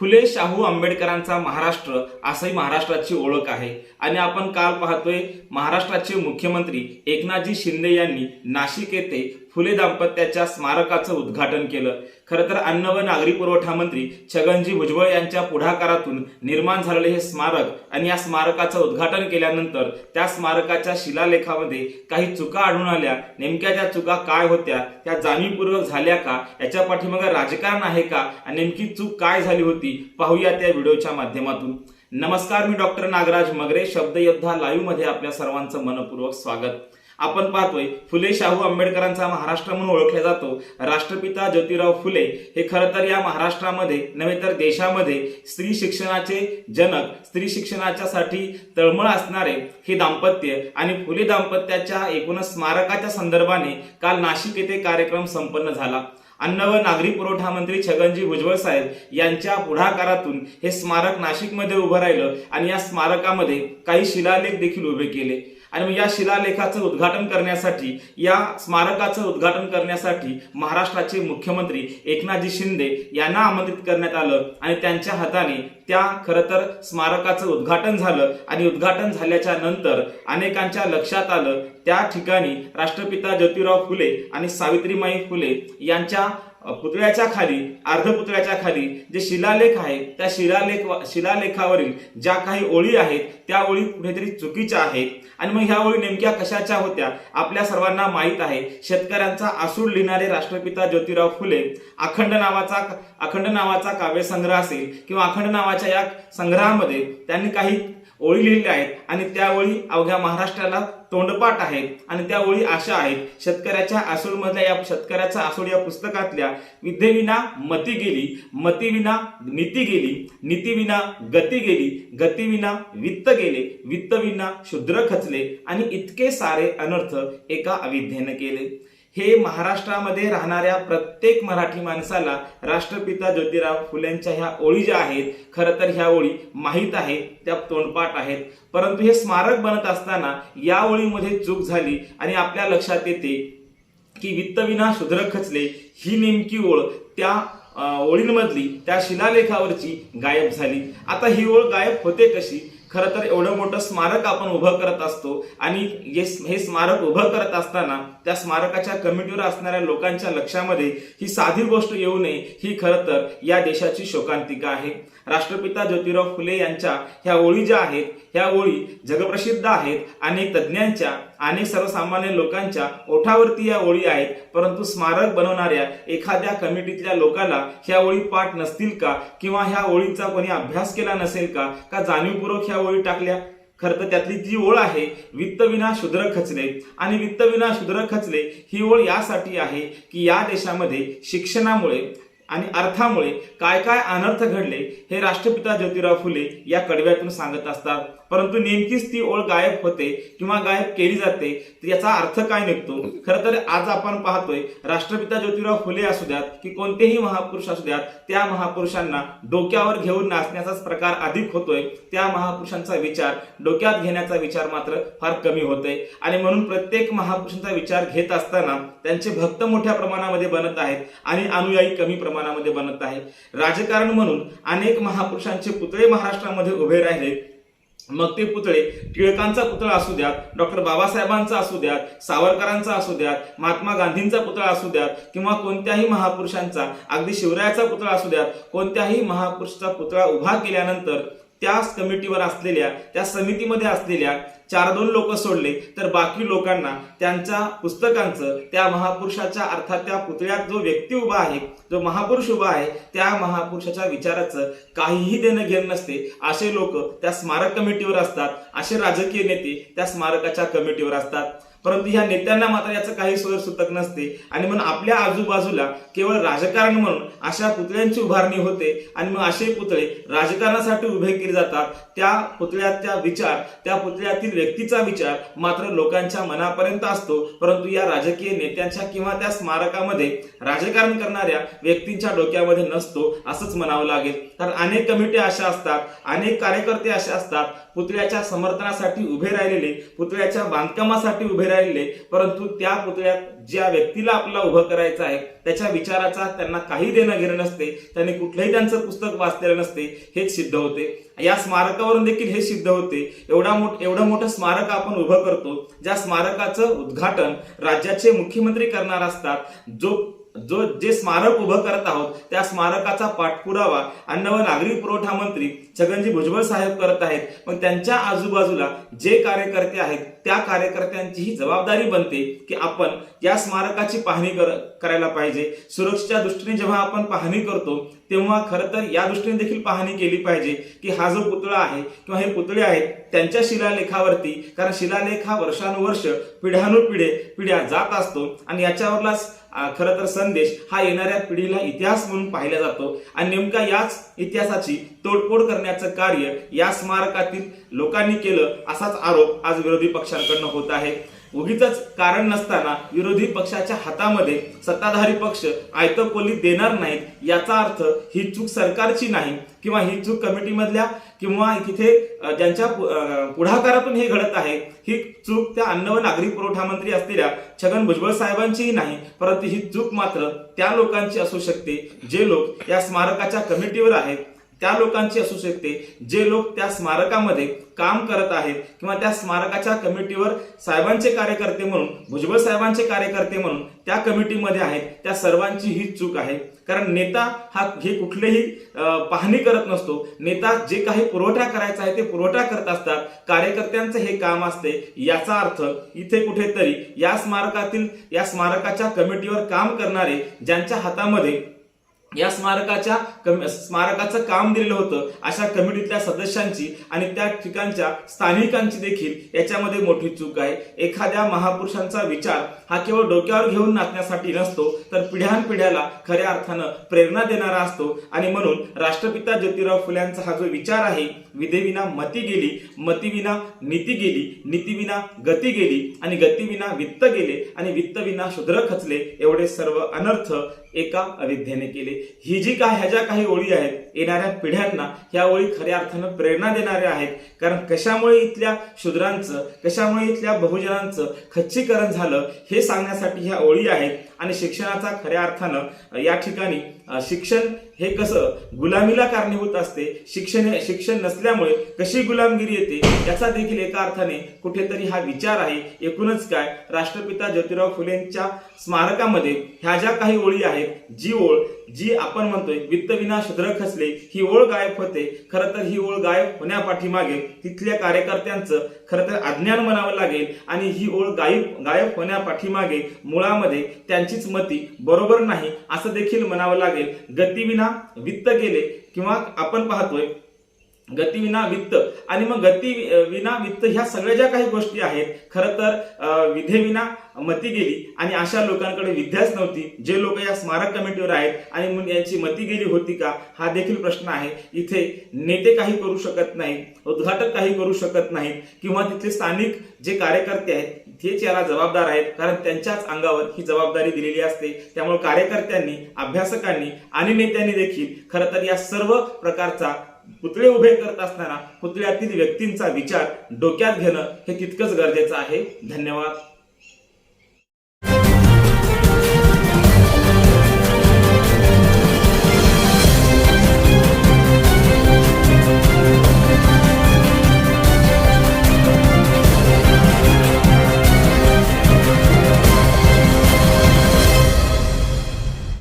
फुले शाहू आंबेडकरांचा महाराष्ट्र असंही महाराष्ट्राची ओळख आहे. आणि आपण काल पाहतोय महाराष्ट्राचे मुख्यमंत्री एकनाथजी शिंदे यांनी नाशिक येथे फुले दाम्पत्याच्या स्मारकाचं उद्घाटन केलं. खरं तर अन्न व नागरी पुरवठा मंत्री छगनजी भुजबळ यांच्या पुढाकारातून निर्माण झालेले हे स्मारक आणि या स्मारकाचं उद्घाटन केल्यानंतर त्या स्मारकाच्या शिलालेखामध्ये काही चुका आढळून आल्या. नेमक्या त्या चुका काय होत्या? त्या जाणीवपूर्वक झाल्या का? याच्या पाठीमागे राजकारण आहे का? आणि नेमकी चूक काय झाली होती? पाहूया त्या व्हिडिओच्या माध्यमातून. नमस्कार मी डॉक्टर नागराज मगरे शब्दयोद्धा लाईव्हमध्ये आपल्या सर्वांचं मनपूर्वक स्वागत. आपण पाहतोय फुले शाहू आंबेडकरांचा महाराष्ट्र म्हणून ओळखला जातो. राष्ट्रपिता ज्योतिराव फुले हे खरं तर या महाराष्ट्रामध्ये नव्हे तर देशामध्ये स्त्री शिक्षणाचे जनक स्त्री शिक्षणाच्यासाठी तळमळ असणारे हे दाम्पत्य आणि फुले दाम्पत्याच्या एकूणच स्मारकाच्या संदर्भाने काल नाशिक येथे कार्यक्रम संपन्न झाला. अन्न व नागरी पुरवठा मंत्री छगनजी भुजबळ साहेब यांच्या पुढाकारातून हे स्मारक नाशिकमध्ये उभं राहिलं आणि या स्मारकामध्ये काही शिलालेख देखील उभे केले. आणि मग या शिलालेखाचं उद्घाटन करण्यासाठी या स्मारकाचं उद्घाटन करण्यासाठी महाराष्ट्राचे मुख्यमंत्री एकनाथजी शिंदे यांना आमंत्रित करण्यात आलं आणि त्यांच्या हाताने त्या खरं तर स्मारकाचं उद्घाटन झालं आणि उद्घाटन झाल्याच्यानंतर अनेकांच्या लक्षात आलं. त्या ठिकाणी राष्ट्रपिता ज्योतिराव फुले आणि सावित्रीमाई फुले यांच्या पुतळ्याच्या खाली अर्धपुतळ्याच्या खाली जे शिलालेख आहे त्या शिलालेख शिलालेखावरील ज्या काही ओळी आहेत त्या ओळी कुठेतरी चुकीच्या आहेत. आणि मग ह्या ओळी नेमक्या कशाच्या होत्या आपल्या सर्वांना माहीत आहे. शेतकऱ्यांचा आसूड लिहिणारे राष्ट्रपिता ज्योतिराव फुले अखंड नावाचा अखंड नावाचा काव्यसंग्रह असेल किंवा अखंड नावाच्या या संग्रहामध्ये त्यांनी काही ओळी लिहिल्या आहेत आणि त्या ओळी अवघ्या महाराष्ट्राला तोंडपाठ आहेत आणि त्या ओळी अशा आहेत. शेतकऱ्याच्या आसूडमधल्या या शेतकऱ्याचा आसूड या पुस्तकातल्या विद्येविना मती गेली मतीविना नीती गेली नीतीविना गती गेली गतीविना वित्त गेले वित्तविना शूद्र खचले आणि इतके सारे अनर्थ एका अविद्येनं केले. हे महाराष्ट्रामध्ये राहणाऱ्या प्रत्येक मराठी माणसाला राष्ट्रपिता ज्योतिराव फुलेंच्या ह्या ओळी ज्या आहेत खरं तर ह्या ओळी माहीत आहे त्या तोंडपाठ आहेत. परंतु हे स्मारक बनत असताना या ओळीमध्ये चूक झाली आणि आपल्या लक्षात येते की वित्तविना शुद्र खचले ही नेमकी ओळ त्या ओळींमधली त्या शिलालेखावरची गायब झाली. आता ही ओळ गायब होते कशी? खरं तर एवढं मोठं स्मारक आपण उभं करत असतो आणि हे स्मारक उभं करत असताना त्या स्मारकाच्या कमिटीवर असणाऱ्या लोकांच्या लक्षामध्ये ही साधी गोष्ट येऊ नये ही खरं तर या देशाची शोकांतिका आहे. राष्ट्रपिता ज्योतिराव फुले यांच्या ह्या ओळी ज्या आहेत ह्या ओळी जगप्रसिद्ध आहेत आणि तज्ज्ञांच्या अनेक सर्वसामान्य लोकांच्या ओठावरती या ओळी आहेत परंतु स्मारक बनवणाऱ्या एखाद्या कमिटीतल्या लोकांना ह्या ओळी पाठ नसतील का? किंवा ह्या ओळींचा कोणी अभ्यास केला नसेल का? का जाणीवपूर्वक ह्या ओळी टाकल्या? खरं तर त्यातली जी ओळ आहे वित्तविना शूद्र खचले. आणि वित्तविना शूद्र खचले ही ओळ यासाठी आहे की या देशामध्ये शिक्षणामुळे आणि अर्थामुळे काय काय अनर्थ घडले हे राष्ट्रपिता ज्योतिराव फुले या कडव्यातून सांगत असतात. परंतु नेमकीच ती ओळ गायब होते किंवा गायब केली जाते याचा अर्थ काय निघतो? खरं तर आज आपण पाहतोय राष्ट्रपिता ज्योतिराव फुले असू द्यात की कोणतेही महापुरुष असू द्यात त्या महापुरुषांना डोक्यावर घेऊन नाचण्याचाच प्रकार अधिक होतोय त्या महापुरुषांचा विचार डोक्यात घेण्याचा विचार मात्र फार कमी होतोय. आणि म्हणून प्रत्येक महापुरुषांचा विचार घेत असताना त्यांचे भक्त मोठ्या प्रमाणामध्ये बनत आहेत आणि अनुयायी कमी प्रमाणामध्ये बनत आहे. राजकारण म्हणून अनेक महापुरुषांचे पुतळे महाराष्ट्रामध्ये उभे राहिले. मग ते पुतळे टिळकांचा पुतळा असू द्यात डॉक्टर बाबासाहेबांचा असू द्यात सावरकरांचा असू द्यात महात्मा गांधींचा पुतळा असू द्यात किंवा कोणत्याही महापुरुषांचा अगदी शिवरायाचा पुतळा असू द्यात कोणत्याही महापुरुषाचा पुतळा उभा केल्यानंतर त्याच कमिटीवर असलेल्या त्या समितीमध्ये असलेल्या चार दोन लोक सोडले तर बाकी लोकांना त्यांच्या पुस्तकांचं त्या महापुरुषाच्या अर्थात त्या पुतळ्यात जो व्यक्ती उभा आहे जो महापुरुष उभा आहे त्या महापुरुषाच्या विचाराचं काहीही देणं घेणं नसते. असे लोक त्या स्मारक कमिटीवर असतात. असे राजकीय नेते त्या स्मारकाच्या कमिटीवर असतात. परंतु ह्या नेत्यांना मात्र याचं काही सोय सुतक नसते. आणि म्हणून आपल्या आजूबाजूला केवळ राजकारण म्हणून अशा पुतळ्यांची उभारणी होते आणि मग असे पुतळे राजकारणासाठी उभे केले जातात. त्या पुतळ्याचा विचार त्या पुतळ्यातील व्यक्तीचा विचार मात्र लोकांच्या मनापर्यंत असतो. परंतु या राजकीय नेत्यांच्या किंवा त्या स्मारकामध्ये राजकारण करणाऱ्या व्यक्तींच्या डोक्यामध्ये नसतो असंच म्हणावं लागेल. कारण अनेक कमिटी अशा असतात अनेक कार्यकर्ते असे असतात पुतळ्याच्या समर्थनासाठी उभे राहिलेले पुतळ्याच्या बांधकामासाठी उभे राहिलेले परंतु त्या पुतळ्यात ज्या व्यक्तीला आपल्याला उभं करायचं आहे त्याच्या विचाराचा त्यांना काही देणं घेणं नसते त्यांनी कुठलंही त्यांचं पुस्तक वाचलेलं नसते हेच सिद्ध होते. या स्मारकावरून देखील हे सिद्ध होते. एवढा मोठ एवढं मोठं स्मारक आपण उभं करतो ज्या स्मारकाचं उद्घाटन राज्याचे मुख्यमंत्री करणार असतात जो जो जे स्मारक उभं करत आहोत त्या स्मारकाचा पाठपुरावा अन्न व नागरी पुरवठा मंत्री छगनजी भुजबळ साहेब करत आहेत. पण त्यांच्या आजूबाजूला जे कार्यकर्ते आहेत त्या कार्यकर्त्यांची ही जबाबदारी बनते की आपण या स्मारकाची पाहणी कर- करायला पाहिजे. सुरक्षेच्या दृष्टीने जेव्हा आपण पाहणी करतो तेव्हा खरं तर या दृष्टीने देखील पाहणी केली पाहिजे की हा जो पुतळा आहे किंवा हे पुतळे आहेत त्यांच्या शिलालेखावरती कारण शिलालेख हा वर्षानुवर्ष पिढ्यानुपिढे पिढ्या जात असतो आणि याच्यावरलाच खरं तर संदेश हा येणाऱ्या पिढीला इतिहास म्हणून पाहिला जातो. आणि नेमका याच इतिहासाची तोडफोड करण्याचं कार्य या स्मारकातील लोकांनी केलं असाच आरोप आज विरोधी पक्षांकडनं होत आहे. उगीच कारण नसताना विरोधी पक्षाच्या हातामध्ये सत्ताधारी पक्ष आयतपोली देणार नाहीत याचा अर्थ ही चूक सरकारची नाही किंवा ही चूक कमिटीमधल्या किंवा तिथे ज्यांच्या पुढाकारातून हे घडत आहे ही चूक त्या अन्न व नागरी पुरवठा मंत्री असलेल्या छगन भुजबळ साहेबांचीही नाही परंतु ही चूक मात्र त्या लोकांची असू शकते जे लोक या स्मारकाच्या कमिटीवर आहेत. त्या लोकांची असू शकते. जे लोक त्या स्मारकामध्ये काम करत आहेत किंवा त्या स्मारकाच्या कमिटीवर साहेबांचे कार्यकर्ते म्हणून भुजबळ साहेबांचे कार्यकर्ते म्हणून त्या कमिटीमध्ये आहेत त्या सर्वांची ही चूक आहे. कारण नेता हा हे कुठलेही पाहणी करत नसतो. नेता जे काही पुरवठा करायचा आहे ते पुरवठा करत असतात. कार्यकर्त्यांचं हे काम असते. याचा अर्थ इथे कुठेतरी या स्मारकातील या स्मारकाच्या कमिटीवर काम करणारे ज्यांच्या हातामध्ये या स्मारकाच्या स्मारकाचं काम दिलेलं होतं अशा कमिटीतल्या सदस्यांची आणि त्या ठिकाणच्या स्थानिकांची देखील याच्यामध्ये मोठी चूक आहे. एखाद्या महापुरुषांचा विचार हा केवळ डोक्यावर घेऊन नाचण्यासाठी नसतो तर पिढ्यानपिढ्याला खऱ्या अर्थानं प्रेरणा देणारा असतो. आणि म्हणून राष्ट्रपिता ज्योतिराव फुल्यांचा हा जो विचार आहे विधेविना मती गेली मतीविना नीती गेली नीतीविना गती गेली आणि गतीविना वित्त गेले आणि वित्तविना शुद्र खचले एवढे सर्व अनर्थ एका अविद्येने केले. ही जी काय ह्या ज्या काही ओळी आहेत येणाऱ्या पिढ्यांना ह्या ओळी खऱ्या अर्थानं प्रेरणा देणाऱ्या आहेत. कारण कशामुळे इथल्या शूद्रांचं कशामुळे इथल्या बहुजनांचं खच्चीकरण झालं हे सांगण्यासाठी ह्या ओळी आहेत. आणि शिक्षणाचा खऱ्या अर्थानं या ठिकाणी शिक्षण हे कसं गुलामीला कारणीभूत असते. शिक्षण शिक्षण नसल्यामुळे कशी गुलामगिरी येते याचा देखील एका अर्थाने कुठेतरी हा विचार आहे. एकूणच काय राष्ट्रपिता ज्योतिराव फुलेंच्या स्मारकामध्ये ह्या ज्या काही ओळी आहेत जी ओळ जी आपण म्हणतोय वित्तविना शूद्र खचले ही ओळ गायब होते. खरं तर ही ओळ गायब होण्यापाठीमागे तिथल्या कार्यकर्त्यांचं खरं तर अज्ञान म्हणावं लागेल आणि ही ओळ गायब गायब होण्यापाठीमागे मुळामध्ये त्यांचीच मती बरोबर नाही असं देखील म्हणावं लागेल. गतीविना वित्त गेले किंवा आपण पाहतोय गतीविना वित्त. आणि मग गती विना वित्त ह्या सगळ्या ज्या काही गोष्टी आहेत खरं तर विधेविना मती गेली आणि अशा लोकांकडे विद्याच नव्हती जे लोक या स्मारक कमिटीवर आहेत आणि मग यांची मती गेली होती का? हा देखील प्रश्न आहे. इथे नेते काही करू शकत नाहीत उद्घाटक काही करू शकत नाहीत किंवा तिथले स्थानिक जे कार्यकर्ते आहेत तेच याला जबाबदार आहेत कारण त्यांच्याच अंगावर ही जबाबदारी दिलेली असते. त्यामुळे कार्यकर्त्यांनी अभ्यासकांनी आणि नेत्यांनी देखील खरं तर या सर्व प्रकारचा पुतळे उभे करत असताना पुतळ्यातील व्यक्तींचा विचार डोक्यात घेणं हे तितकंच गरजेचं आहे. धन्यवाद.